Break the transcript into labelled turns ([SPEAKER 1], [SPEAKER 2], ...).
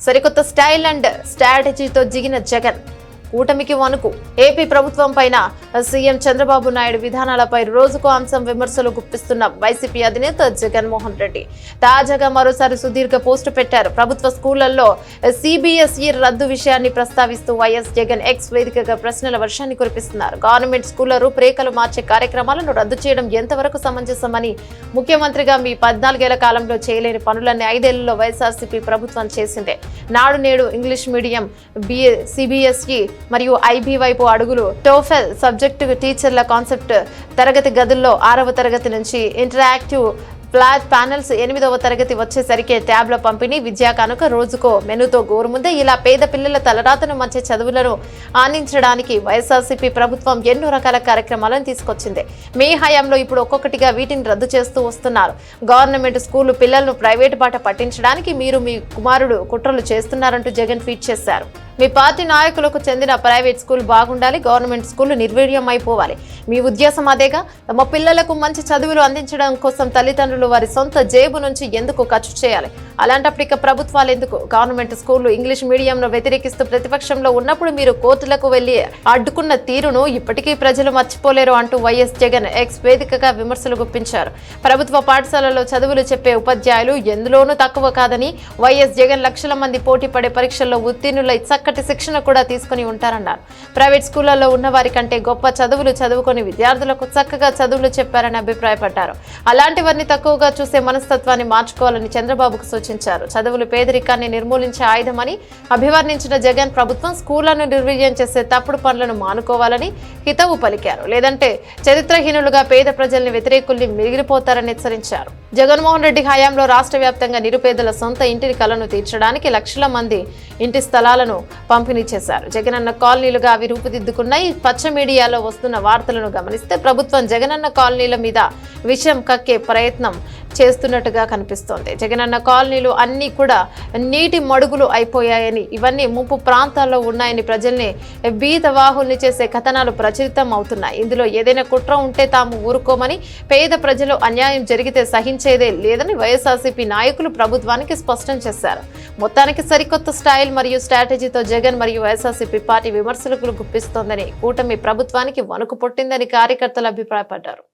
[SPEAKER 1] సరికొత్త style and స్ట్రాటజీతో జిగిన జగన్. కూటమికి వణుకు. ఏపీ ప్రభుత్వం పైన సీఎం చంద్రబాబు నాయుడు విధానాలపై రోజుకు అంశం విమర్శలు గుప్పిస్తున్న వైసీపీ అధినేత జగన్మోహన్ రెడ్డి. తాజాగా మరోసారి సుదీర్ఘ పోస్టు పెట్టారు. ప్రభుత్వ స్కూళ్ళలో సిబిఎస్ఈ రద్దు విషయాన్ని ప్రస్తావిస్తూ వైఎస్ జగన్ ఎక్స్ వేదికగా ప్రశ్నల వర్షాన్ని కురిపిస్తున్నారు. గవర్నమెంట్ స్కూళ్ళ రూపురేఖలు మార్చే కార్యక్రమాలను రద్దు చేయడం ఎంతవరకు సమంజసమని ముఖ్యమంత్రిగా మీ పద్నాలుగేళ్ళ కాలంలో చేయలేని పనులన్నీ ఐదేళ్ళలో వైఎస్ఆర్సీపీ ప్రభుత్వం చేసిందే. నాడు నేడు ఇంగ్లీష్ మీడియం బిఏ సిబిఎస్ఈ మరియు ఐబీ వైపు అడుగులు. టోఫెల్ సబ్జెక్టు టీచర్ల కాన్సెప్ట్ తరగతి గదుల్లో ఆరవ తరగతి నుంచి ఇంటరాక్టివ్ ఫ్లాట్ ప్యానెల్స్ ఎనిమిదవ తరగతి వచ్చేసరికి ట్యాబ్ల పంపిణీ విద్యా కనుక రోజుకో మెనుతో గోరుముందే. ఇలా పేద పిల్లల తలరాతను మంచి చదువులను ఆనించడానికి వైఎస్ఆర్సీపీ ప్రభుత్వం ఎన్నో రకాల కార్యక్రమాలను తీసుకొచ్చింది. మీ హయాంలో ఇప్పుడు ఒక్కొక్కటిగా వీటిని రద్దు చేస్తూ వస్తున్నారు. గవర్నమెంట్ స్కూలు పిల్లలను ప్రైవేటు బాట పట్టించడానికి మీరు మీ కుమారుడు కుట్రలు చేస్తున్నారంటూ జగన్ ట్వీట్ చేశారు. మీ పార్టీ నాయకులకు చెందిన ప్రైవేట్ స్కూల్ బాగుండాలి గవర్నమెంట్ స్కూల్ నిర్వీర్యం అయిపోవాలి మీ ఉద్దేశం అదేగా? తమ పిల్లలకు మంచి చదువులు అందించడం కోసం తల్లిదండ్రులు వారి సొంత జేబు నుంచి ఎందుకు ఖర్చు చేయాలి? అలాంటప్పుడు ఇక ప్రభుత్వాలు ఎందుకు? గవర్నమెంట్ స్కూళ్ళు ఇంగ్లీష్ మీడియంను వ్యతిరేకిస్తూ ప్రతిపక్షంలో ఉన్నప్పుడు మీరు కోర్టులకు వెళ్ళి అడ్డుకున్న తీరును ఇప్పటికీ ప్రజలు మర్చిపోలేరు అంటూ వైఎస్ జగన్ ఎక్స్ వేదికగా విమర్శలు గుప్పించారు. ప్రభుత్వ పాఠశాలలో చదువులు చెప్పే ఉపాధ్యాయులు ఎందులోనూ తక్కువ కాదని వైఎస్ జగన్ లక్షల మంది పోటీ పడే పరీక్షల్లో ఉత్తీర్ణులై చక్కటి శిక్షణ కూడా తీసుకుని ఉంటారన్నారు. ప్రైవేట్ స్కూళ్ళలో ఉన్న వారి కంటే గొప్ప చదువులు చదువుకొని విద్యార్థులకు చక్కగా చదువులు చెప్పారని అభిప్రాయపడ్డారు. అలాంటి వారిని తక్కువగా చూసే మనస్తత్వాన్ని మార్చుకోవాలని చంద్రబాబుకు సూచించారు. చదువులు పేదరికాన్ని నిర్మూలించే ఆయుధమని అభివర్ణించిన జగన్ ప్రభుత్వం స్కూళ్ళను నిర్వీర్యం చేసే తప్పుడు పనులను మానుకోవాలని హితవు పలికారు. లేదంటే చరిత్రహీనులుగా పేద ప్రజల్ని వ్యతిరేకుల్ని మిగిలిపోతారని హెచ్చరించారు. జగన్మోహన్ రెడ్డి హయాంలో రాష్ట్ర వ్యాప్తంగా నిరుపేదల సొంత ఇంటిని కలను తీర్చడానికి లక్షల మంది ఇంటి స్థలాలను పంపిణీ చేశారు. జగనన్న కాలనీలుగా అవి రూపుదిద్దుకున్నాయి. పచ్చ మీడియాలో వస్తున్న వార్తలను గమనిస్తే ప్రభుత్వం జగనన్న కాలనీల మీద విషయం కక్కే ప్రయత్నం చేస్తున్నట్టుగా కనిపిస్తోంది. జగనన్న కాలనీలు అన్నీ కూడా నీటి మడుగులు అయిపోయాయని ఇవన్నీ ముంపు ప్రాంతాల్లో ఉన్నాయని ప్రజల్ని బీదవాహుల్ని చేసే కథనాలు ప్రచురితం అవుతున్నాయి. ఇందులో ఏదైనా కుట్ర ఉంటే తాము ఊరుకోమని పేద ప్రజలు అన్యాయం జరిగితే సహించేదే లేదని వైఎస్ఆర్సీపీ నాయకులు ప్రభుత్వానికి స్పష్టం చేశారు. మొత్తానికి సరికొత్త స్టైల్ మరియు స్ట్రాటజీతో జగన్ మరియు వైఎస్ఆర్సీపీ పార్టీ విమర్శలకు గుప్పిస్తోందని కూటమి ప్రభుత్వానికి వణుకు పుట్టిందని కార్యకర్తలు అభిప్రాయపడ్డారు.